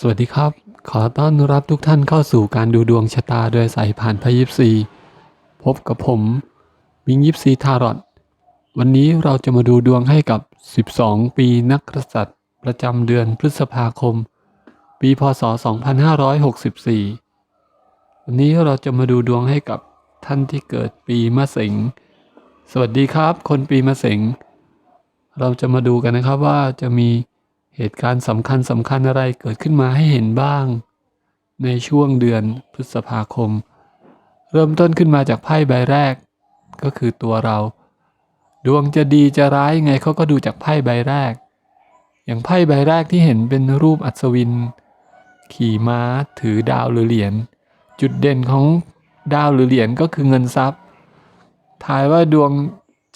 สวัสดีครับ ขอต้อนรับทุกท่านเข้าสู่การดูดวงชะตาโดยสายผ่านพยิบซีพบกับผมมิงยิปซีทารอตวันนี้เราจะมาดูดวงให้กับ 12 ปีนักกษัตริย์ ประจำเดือนพฤษภาคม ปีพศ 2564 วันนี้เราจะมาดูดวงให้กับท่านที่เกิดปีมะเสงสวัสดีครับ คนปีมะเสงเราจะมาดูกันนะครับว่าจะมี เหตุการณ์สำคัญสำคัญอะไรเกิดขึ้นมาให้เห็นบ้าง ในช่วงเดือนพฤษภาคม เริ่มต้นขึ้นมาจากไพ่ใบแรก ก็คือตัวเรา ดวงจะดีจะร้ายยังไงเขาก็ดูจากไพ่ใบแรก อย่างไพ่ใบแรกที่เห็นเป็นรูปอัศวิน ขี่ม้าถือดาวหรือเหรียญจุดเด่นของดาวหรือเหรียญก็คือเงินทรัพย์ทายว่าดวง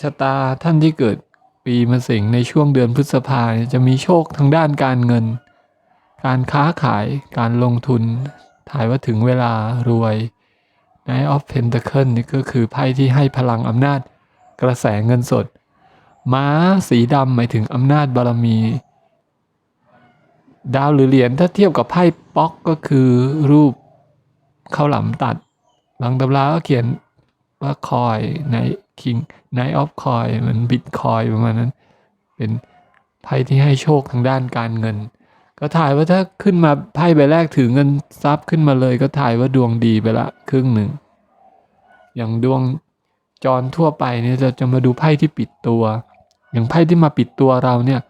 ชะตาท่านที่เกิด ปีมะเสงในช่วงเดือนพฤษภาจะมีโชคทางด้านการเงิน การค้าขายการลงทุน ถ่ายว่าถึงเวลารวย Knight of Pentacle นี่ก็คือไพ่ที่ให้พลังอำนาจกระแสเงินสด ม้าสีดำหมายถึงอำนาจบารมี ดาวหรือเหรียญถ้าเทียบกับไพ่ป๊อกก็คือรูปข้าวหลามตัด บางตำราก็เขียน ว่าคอยในคิงไนออฟคอยมันบิตคอยประมาณนั้น เป็นไพ่ที่ให้โชคทางด้านการเงิน ก็ถ่ายว่าถ้าขึ้นมาไพ่ใบแรกถือเงินทรัพย์ขึ้นมาเลย ก็ถ่ายว่าดวงดีไปละครึ่งหนึ่ง อย่างดวงจรทั่วไปเนี่ยจะจะมาดูไพ่ที่ปิดตัว อย่างไพ่ที่มาปิดตัวเราเนี่ย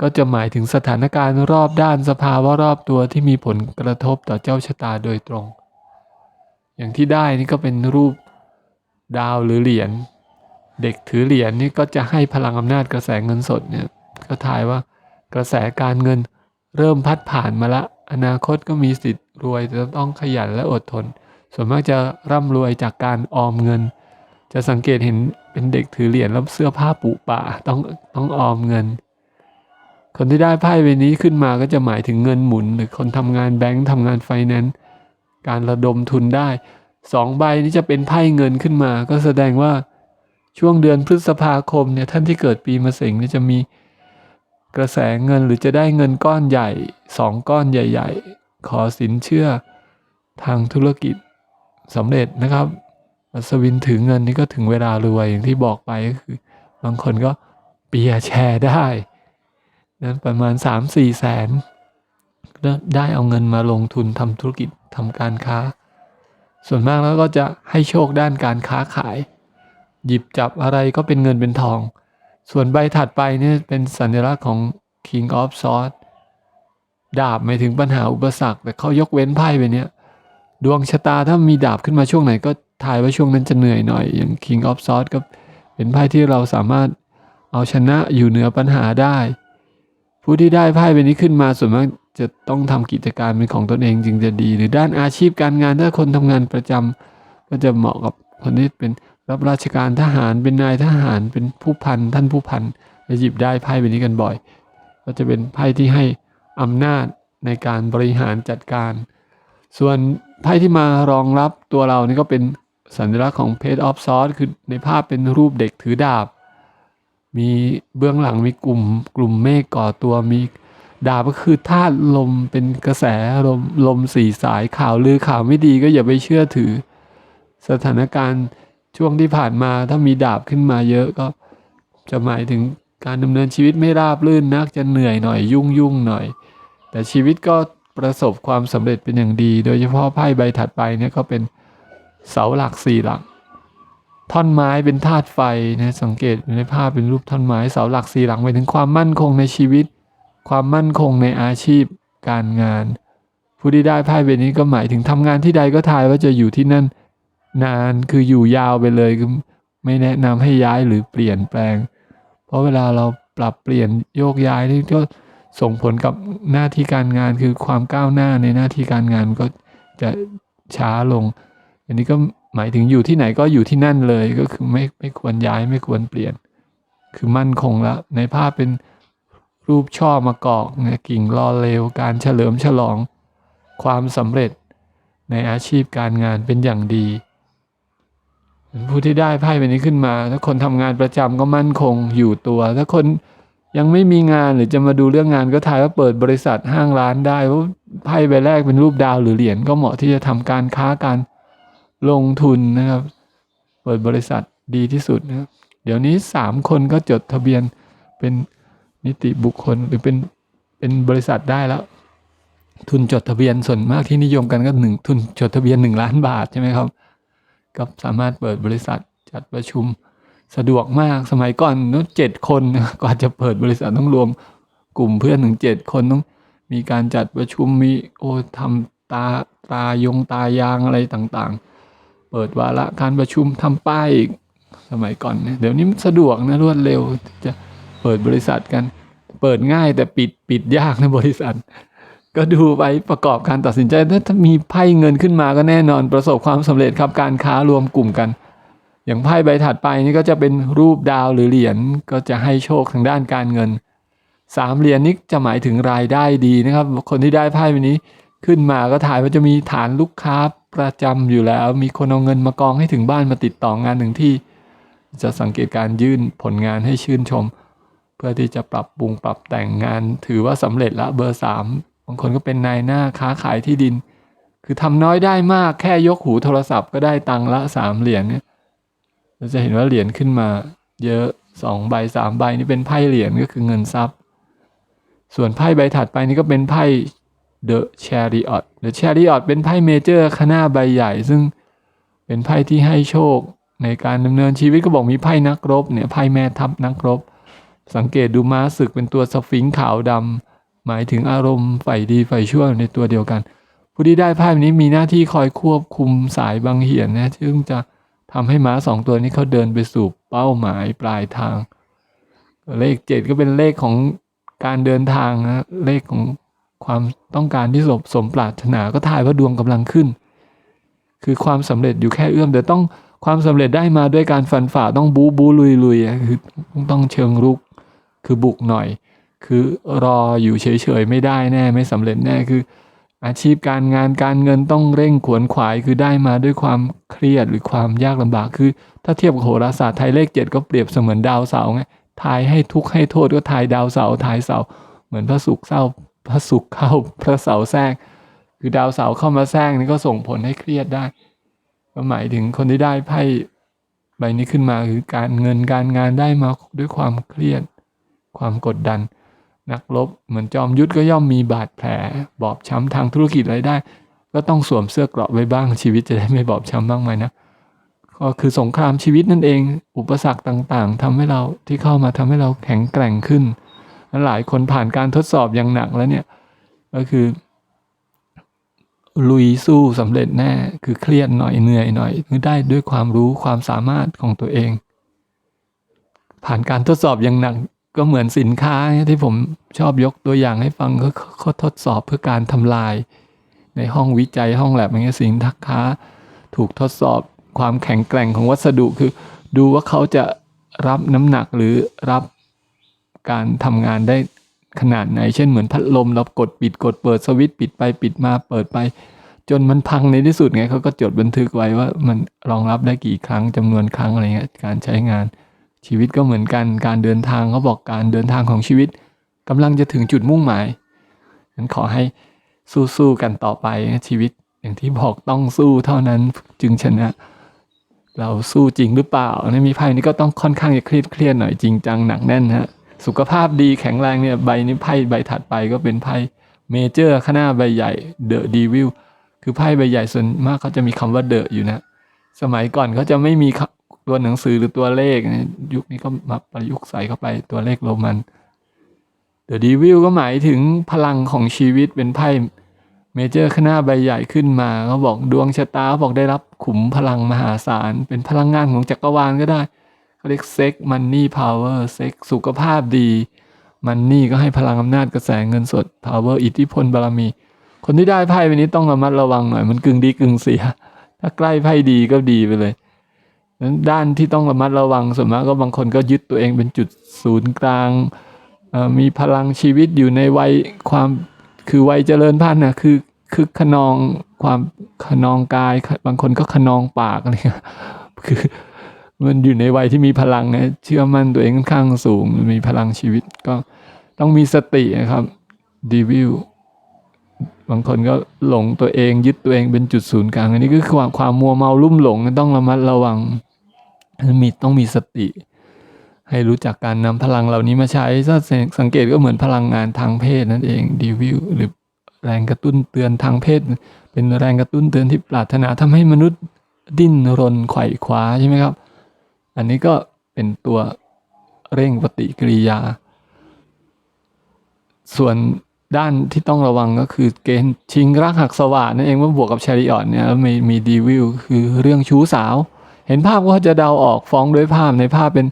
ก็จะหมายถึงสถานการณ์รอบด้านสภาวะรอบตัวที่มีผลกระทบต่อเจ้าชะตาโดยตรง อย่างที่ได้นี่ก็เป็นรูป ดาวหรือเหรียญเด็กถือเหรียญนี่ก็จะให้พลังอำนาจกระแสเงินสดเนี่ยก็ทายว่ากระแสการเงินเริ่มพัดผ่านมาละ อนาคตก็มีสิทธิ์รวยแต่ต้องขยันและอดทน ส่วนมากจะร่ำรวยจากการออมเงิน จะสังเกตเห็นเป็นเด็กถือเหรียญแล้วเสื้อผ้าปุป่าต้องต้องออมเงิน คนที่ได้ไพ่ใบนี้ขึ้นมาก็จะหมายถึงเงินหมุน หรือคนทำงานแบงค์ทำงานไฟแนนซ์การระดมทุนได้ สองใบนี้จะเป็นไพ่เงินขึ้นมา ก็แสดงว่าช่วงเดือนพฤษภาคมเนี่ยท่านที่เกิดปีมะเสงเนี่ยจะมีกระแสเงินหรือจะได้เงินก้อนใหญ่สองก้อนใหญ่ ๆ ขอสินเชื่อทางธุรกิจสำเร็จนะครับอัศวินถือเงินนี่ก็ถึงเวลารวยอย่างที่บอกไปก็คือ บางคนก็เปียแชร์ได้นั้นประมาณ 3-4 แสนได้เอาเงินมาลงทุนทำธุรกิจทำการค้า ส่วนมากแล้วก็จะให้โชคด้านการค้าขาย หยิบจับอะไรก็เป็นเงินเป็นทอง ส่วนใบถัดไปนี่เป็นสัญลักษณ์ของ King of Swords ดาบหมายถึงปัญหาอุปสรรค แต่เขายกเว้นไพ่ไปเนี้ยดวงชะตาถ้ามีดาบขึ้นมาช่วงไหนก็ทายว่าช่วงนั้นจะเหนื่อยหน่อย อย่าง King of Swords ก็เป็นไพ่ที่เราสามารถเอาชนะอยู่เหนือปัญหาได้ ผู้ที่ได้ไพ่ใบนี้ขึ้นมาส่วนมาก จะต้องทำกิจการเป็นของตนเองจึงจะดี หรือด้านอาชีพการงานถ้าคนทำงานประจำก็จะเหมาะกับคนที่เป็นรับราชการทหารเป็นนายทหารเป็นผู้พันท่านผู้พันจะหยิบได้ไพ่ใบบนี้กันบ่อย ก็จะเป็นไพ่ที่ให้อำนาจในการบริหารจัดการ ส่วนไพ่ที่มารองรับตัวเรานี่ก็เป็นสัญลักษณ์ของ Page of Swords คือในภาพเป็นรูปเด็กถือดาบ มีเบื้องหลังมีกลุ่มกลุ่มเมฆก่อตัวมี ดาบก็คือธาตุลมเป็นกระแสลมลมสี่สายข่าวลือข่าวไม่ดีก็อย่าไปเชื่อถือ สถานการณ์ช่วงที่ผ่านมาถ้ามีดาบขึ้นมาเยอะก็จะหมายถึงการดำเนินชีวิตไม่ราบรื่นนักจะเหนื่อยหน่อยยุ่งยุ่งหน่อย แต่ชีวิตก็ประสบความสำเร็จเป็นอย่างดี โดยเฉพาะไพ่ใบถัดไปเนี่ยก็เป็นเสาหลักสี่หลัก ท่อนไม้เป็นธาตุไฟนะสังเกตในภาพเป็นรูปท่อนไม้เสาหลักสี่หลังไปถึงความมั่นคงในชีวิต ความมั่นคงในอาชีพการงาน ผู้ที่ได้ไพ่ใบนี้ก็หมายถึงทำงานที่ใดก็ทายว่าจะอยู่ที่นั่น นานคืออยู่ยาวไปเลยคือไม่แนะนำให้ย้ายหรือเปลี่ยนแปลง เพราะเวลาเราปรับเปลี่ยนโยกย้ายนี่ก็ส่งผลกับหน้าที่การงานคือความก้าวหน้าในหน้าที่การงานก็จะช้าลง อันนี้ก็หมายถึงอยู่ที่ไหนก็อยู่ที่นั่นเลยก็คือไม่ไม่ควรย้ายไม่ควรเปลี่ยน คือมั่นคงแล้วในภาพเป็น รูปช่อมะกอกเนี่ยกิ่งรอเลวการเฉลิมฉลอง ความสำเร็จในอาชีพการงานเป็นอย่างดี ผู้ที่ได้ไพ่ใบนี้ขึ้นมา ถ้าคนทำงานประจำก็มั่นคงอยู่ตัว ถ้าคนยังไม่มีงานหรือจะมาดูเรื่องงานก็ทายว่าเปิดบริษัทห้างร้านได้เพราะไพ่ใบแรกเป็นรูปดาวหรือเหรียญก็เหมาะที่จะทำการค้าการลงทุนนะครับ เปิดบริษัทดีที่สุดนะครับเดี๋ยวนี้สามคนก็จดทะเบียนเป็น นิติบุคคลหรือเป็นเป็นบริษัทได้แล้ว ทุนจดทะเบียนส่วนมากที่นิยมกันก็หนึ่งทุนจดทะเบียนหนึ่งล้านบาทใช่ไหมครับก็สามารถเปิดบริษัทจัดประชุมสะดวกมากสมัยก่อนนู้นเจ็ดคนกว่าจะเปิดบริษัทต้องรวมกลุ่มเพื่อนถึงเจ็ดคนต้องมีการจัดประชุมมีโอ้ทำตาตายงตายางอะไรต่างๆ เปิดวาระการประชุมทำป้ายอีกสมัยก่อนเนี่ยเดี๋ยวนี้มันสะดวกนะรวดเร็วจะ เปิดบริษัทกัน เปิดง่ายแต่ปิดปิดยากนะบริษัท ก็ดูไปประกอบการตัดสินใจถ้ามีไพ่เงินขึ้นมาก็แน่นอนประสบความสำเร็จครับการค้ารวมกลุ่มกัน อย่างไพ่ใบถัดไปนี่ก็จะเป็นรูปดาวหรือเหรียญก็จะให้โชคทางด้านการเงินสามเหรียญนี้จะหมายถึงรายได้ดีนะครับ คนที่ได้ไพ่ใบนี้ขึ้นมาก็ถ่ายว่าจะมีฐานลูกค้าประจำอยู่แล้ว มีคนเอาเงินมากองให้ถึงบ้านมาติดต่องานหนึ่งที่ จะสังเกตการยื่นผลงานให้ชื่นชม พื่อที่จะปรับปรุงปรับแต่งงาน ถือว่าสำเร็จละเบอร์สามบางคนก็เป็นนายหน้าค้าขายที่ดิน คือทำน้อยได้มากแค่ยกหูโทรศัพท์ก็ได้ตังค์ละสามเหรียญเนี่ยเราจะเห็นว่าเหรียญขึ้นมา เยอะสองใบสามใบนี่เป็นไพ่เหรียญก็คือเงินทรัพย์ ส่วนไพ่ใบถัดไปนี่ก็เป็นไพ่ The Chariot The Chariot เป็นไพ่เมเจอร์คณะใบใหญ่ ซึ่งเป็นไพ่ที่ให้โชคในการดำเนินชีวิตก็บอกมีไพ่นักรบเนี่ยไพ่แม่ทัพนักรบ สังเกตดูม้าศึกเป็นตัวสฟิงค์ขาวดำหมายถึงอารมณ์ฝ่ายดีฝ่ายชั่วในตัวเดียวกัน ผู้ที่ได้ไพ่ใบนี้มีหน้าที่คอยควบคุมสายบางเหียนนะซึ่งจะทำให้ม้าสองตัวนี้เขาเดินไปสู่เป้าหมายปลายทาง เลขเจ็ดก็เป็นเลขของการเดินทางนะเลขของความต้องการที่สมสมปรารถนาก็ถ่ายว่าดวงกำลังขึ้น คือความสำเร็จอยู่แค่เอื้อมแต่ต้องความสำเร็จได้มาด้วยการฟันฝ่าต้องบูบูลุยลุยคือต้องเชิงรุก คือบุกหน่อย คือรออยู่เฉยๆไม่ได้แน่ไม่สำเร็จแน่คือ อาชีพการงานการเงินต้องเร่งขวนขวายคือได้มาด้วยความเครียดหรือความยากลำบากคือ ถ้าเทียบกับโหราศาสตร์ไทยเลขเจ็ดก็เปรียบเสมือนดาวเสาไงทายให้ทุกข์ให้โทษก็ทายดาวเสาทายเสา เหมือนพระศุกร์เศร้าพระศุกร์เข้าพระเสาแทรกคือดาวเสาเข้ามาแทรกนี่ก็ส่งผลให้เครียดได้ก็หมายถึงคนที่ได้ไพ่ใบนี้ขึ้นมาคือการเงินการงานได้มาด้วยความเครียด ความกดดัน นักรบเหมือนจอมยุทธก็ย่อมมีบาดแผล บอบช้ำทางธุรกิจอะไรได้ ก็ต้องสวมเสื้อเกราะไว้บ้างชีวิตจะได้ไม่บอบช้ำบ้างไหมนะก็คือสงครามชีวิตนั่นเอง อุปสรรคต่างๆทำให้เราที่เข้ามาทำให้เราแข็งแกร่งขึ้นลหลายคนผ่านการทดสอบอย่างหนักแล้วเนี่ยก็คือ ลุยสู้สำเร็จแน่คือเครียดหน่อยเหนื่อยหน่อยคือได้ด้วยความรู้ความสามารถของตัวเอง ผ่านการทดสอบอย่างหนัก ก็เหมือนสินค้าที่ผมชอบยกตัวอย่างให้ฟังก็ทดสอบเพื่อการทำลาย ในห้องวิจัยห้องแลบอย่างเงี้ยสินค้า ถูกทดสอบความแข็งแกร่งของวัสดุคือ ดูว่าเขาจะรับน้ำหนักหรือรับการทำงานได้ขนาดไหน เช่นเหมือนพัดลมเรากดปิดกดเปิดสวิตช์ปิดไปปิดมาเปิดไป จนมันพังในที่สุดไงเขาก็จดบันทึกไว้ว่ามันรองรับได้กี่ครั้งจำนวนครั้งอะไรเงี้ยการใช้งาน ชีวิตก็เหมือนกันการเดินทางเขาบอกการเดินทางของชีวิตกำลังจะถึงจุดมุ่งหมายฉันขอให้สู้ๆกันต่อไปชีวิตอย่างที่บอกต้องสู้เท่านั้นจึงชนะ เราสู้จริงหรือเปล่าเนี่มีไพ่นี้ก็ต้องค่อนข้างจะเครียดเครียดหน่อยจริงจังหนักแน่นฮะสุขภาพดีแข็งแรงเนี่ยใบนี้ไพ่ใบถัดไปก็เป็นไพ่เมเจอร์ข้างหน้าใบใหญ่เดอะดีวิลคือไพ่ใบใหญ่ส่วนมากเขาจะมีคำว่าเดอะอยู่นะ สมัยก่อนเขาจะไม่มี ตัวหนังสือหรือตัวเลขยุคนี้ก็มาประยุกต์ใส่เข้าไปตัวเลขโรมันเดอะดีวิลก็หมายถึงพลังของชีวิตเป็นไพ่เมเจอร์ข้างหน้าใบใหญ่ขึ้นมาเขาบอกดวงชะตาบอกได้รับขุมพลังมหาศาล เป็นพลังงานของจักรวาลก็ได้เขาเรียกเซ็กมันนี่พาวเวอร์เซ็กสุขภาพดีมันนี่ก็ให้พลังอำนาจกระแสเงินสดพาวเวอร์อิทธิพลบารมี คนที่ได้ไพ่ใบนี้ต้องระมัดระวังหน่อย มันกึ่งดีกึ่งเสีย ถ้าใกล้ไพ่ดีก็ดีไปเลย ด้านที่ต้องระมัดระวังส่วนมากก็บางคนก็ยึดตัวเองเป็นจุดศูนย์กลาง มีพลังชีวิตอยู่ในวัยความคือวัยเจริญพันธุ์นะคือคือขนองความขนองกาย บางคนก็ขนองปากอะไรคือมันอยู่ในวัยที่มีพลังนะเชื่อมั่นตัวเองค่อนข้างสูง มีพลังชีวิตก็ต้องมีสตินะครับดีวิวบางคนก็หลงตัวเองยึดตัวเองเป็นจุดศูนย์กลาง อันนี้ก็คือความความมัวเมาลุ่มหลงต้องระมัดระวัง มีต้องมีสติ ให้รู้จักการนำพลังเหล่านี้มาใช้ถ้าสังเกตก็เหมือนพลังงานทางเพศนั่นเองดีวิวหรือแรงกระตุ้นเตือนทางเพศ เป็นแรงกระตุ้นเตือนที่ปรารถนาทำให้มนุษย์ดิ้นรนไขว่คว้าใช่ไหมครับ อันนี้ก็เป็นตัวเร่งปฏิกิริยา ส่วนด้านที่ต้องระวังก็คือเกณฑ์ชิงรักหักสวานั่นเองว่าบวกกับชาริออนเนี่ยมีมีดีวิวคือเรื่องชู้สาว เห็นภาพก็จะเดาออกฟ้องด้วยภาพในภาพเป็น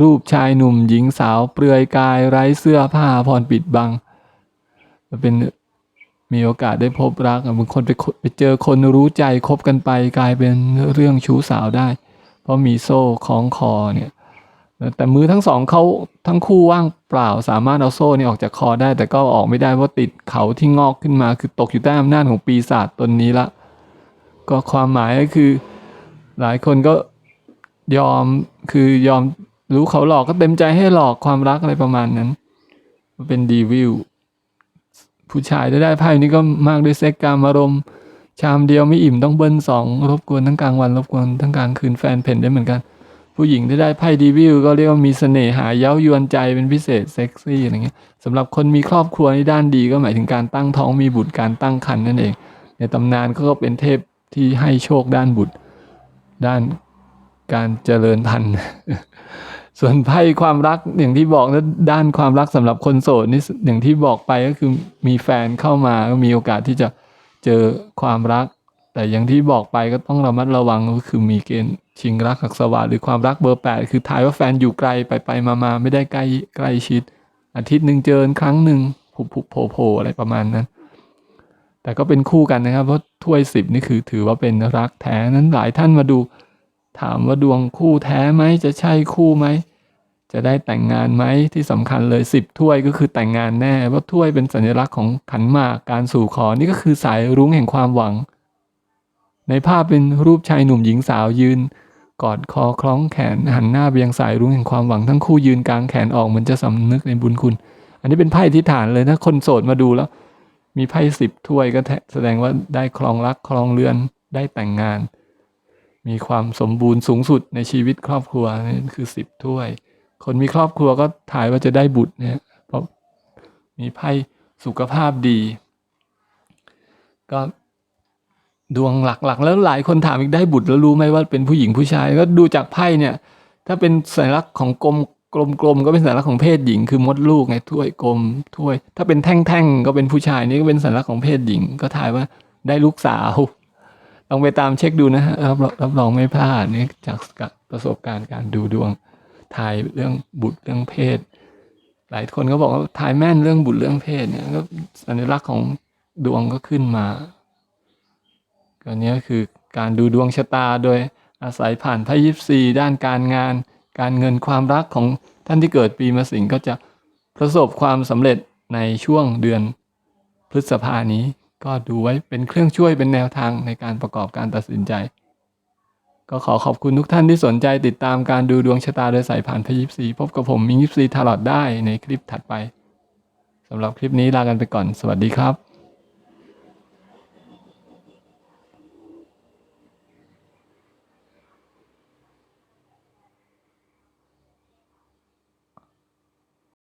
รูปชายหนุ่มหญิงสาวเปลือยกายไร้เสื้อผ้าพรปิดบังเป็นมีโอกาสได้พบรักบางคนไปไปเจอคนรู้ใจคบกันไปกลายเป็นเรื่องชู้สาวได้ เพราะมีโซ่คล้องคอเนี่ยแต่มือทั้งสองเขาทั้งคู่ว่างเปล่าสามารถเอาโซ่นี่ออกจากคอได้ แต่ก็ออกไม่ได้เพราะติดเขาที่งอกขึ้นมา คือตกอยู่ใต้อำนาจของปีศาจตนนี้ละ ก็ความหมายก็คือ หลายคนก็ยอมคือยอมรู้เขาหลอกก็เต็มใจให้หลอกความรักอะไรประมาณนั้น เป็นดีวิวผู้ชายได้ได้ไพ่นี้ก็มากด้วยเซ็กการมารมณ์ ชามเดียวไม่อิ่มต้องเบิ้ลสองรบกวนทั้งกลางวันรบกวนทั้งกลางคืนแฟนเพนได้เหมือนกัน ผู้หญิงที่ได้ไพ่ดีวิวก็เรียกว่ามีเสน่หาเย้ายวนใจเป็นพิเศษเซ็กซี่อะไรเงี้ยสำหรับคนมีครอบครัวในด้านดีก็หมายถึงการตั้งท้องมีบุตรการตั้งครรภ์นั่นเอง ในตำนานก็เป็นเทพที่ให้โชคด้านบุตร ด้านการเจริญพันธุ์ส่วนไพ่ความรักอย่างที่บอกนะด้านความรักสำหรับคนโสดนี่อย่างที่บอกไปก็คือมีแฟนเข้ามาก็มีโอกาสที่จะเจอความรัก แต่อย่างที่บอกไปก็ต้องระมัดระวังก็คือมีเกณฑ์ชิงรักหักสวาหรือความรักเบอร์แปดคือทายว่าแฟนอยู่ไกลไปไปมามาไม่ได้ใกล้ใกล้ชิด อาทิตย์หนึ่งเจอครั้งหนึ่งผุบผุบโผล่อะไรประมาณนั้น แต่ก็เป็นคู่กันนะครับ เพราะถ้วยสิบนี่คือถือว่าเป็นรักแท้นั้นหลายท่านมาดูถามว่าดวงคู่แท้ไหมจะใช่คู่ไหมจะได้แต่งงานไหมที่สำคัญเลยสิบถ้วยก็คือแต่งงานแน่เพราะถ้วยเป็นสัญลักษณ์ของขันหมากการสู่ขอนี่ก็คือสายรุ้งแห่งความหวัง ในภาพเป็นรูปชายหนุ่มหญิงสาวยืน กอดคอคล้องแขนหันหน้าไปยังสายรุ้งแห่งความหวังทั้งคู่ยืนกลางแขนออกเหมือนจะสำนึกในบุญคุณ อันนี้เป็นไพ่ทิฏฐานเลยนะคนโสดมาดูแล้ว มีไพ่สิบถ้วยก็แสดงว่าได้ครองรักครองเรือนได้แต่งงาน มีความสมบูรณ์สูงสุดในชีวิตครอบครัวนี่คือสิบถ้วย คนมีครอบครัวก็ถ่ายว่าจะได้บุตรเนี่ยเพราะมีไพ่สุขภาพดี ก็ดวงหลักๆ แล้วหลายคนถามอีกได้บุตรแล้วรู้ไหมว่าเป็นผู้หญิงผู้ชาย ก็ดูจากไพ่เนี่ย ถ้าเป็นสัญลักษณ์ของกลม กลมๆก็เป็นสัญลักษณ์ของเพศหญิง คือมดลูกไงถ้วยกลมถ้วย ถ้าเป็นแท่งๆก็เป็นผู้ชายนี่ก็เป็นสัญลักษณ์ของเพศหญิง ก็ถ่ายว่าได้ลูกสาวลองไปตามเช็คดูนะฮะรับรับรองไม่พลาดนี่จากประสบการณ์การดูดวงถ่ายเรื่องบุตรเรื่องเพศ หลายคนก็บอกว่าถ่ายแม่นเรื่องบุตรเรื่องเพศเนี่ยก็สัญลักษณ์ของดวงก็ขึ้นมาก็เนี้ยคือการดูดวงชะตาโดยอาศัยผ่านไพ่ยิปซีด้านการงาน การเงินความรักของท่านที่เกิดปีมะสิงก็จะประสบความสำเร็จในช่วงเดือนพฤษภานี้ ก็ดูไว้เป็นเครื่องช่วยเป็นแนวทางในการประกอบการตัดสินใจ ก็ขอขอบคุณทุกท่านที่สนใจติดตามการดูดวงชะตาโดยสายผ่านพยิปซีพบกับผมมิงยิปซีทาร์ลอดได้ในคลิปถัดไปสำหรับคลิปนี้ลากันไปก่อน สวัสดีครับ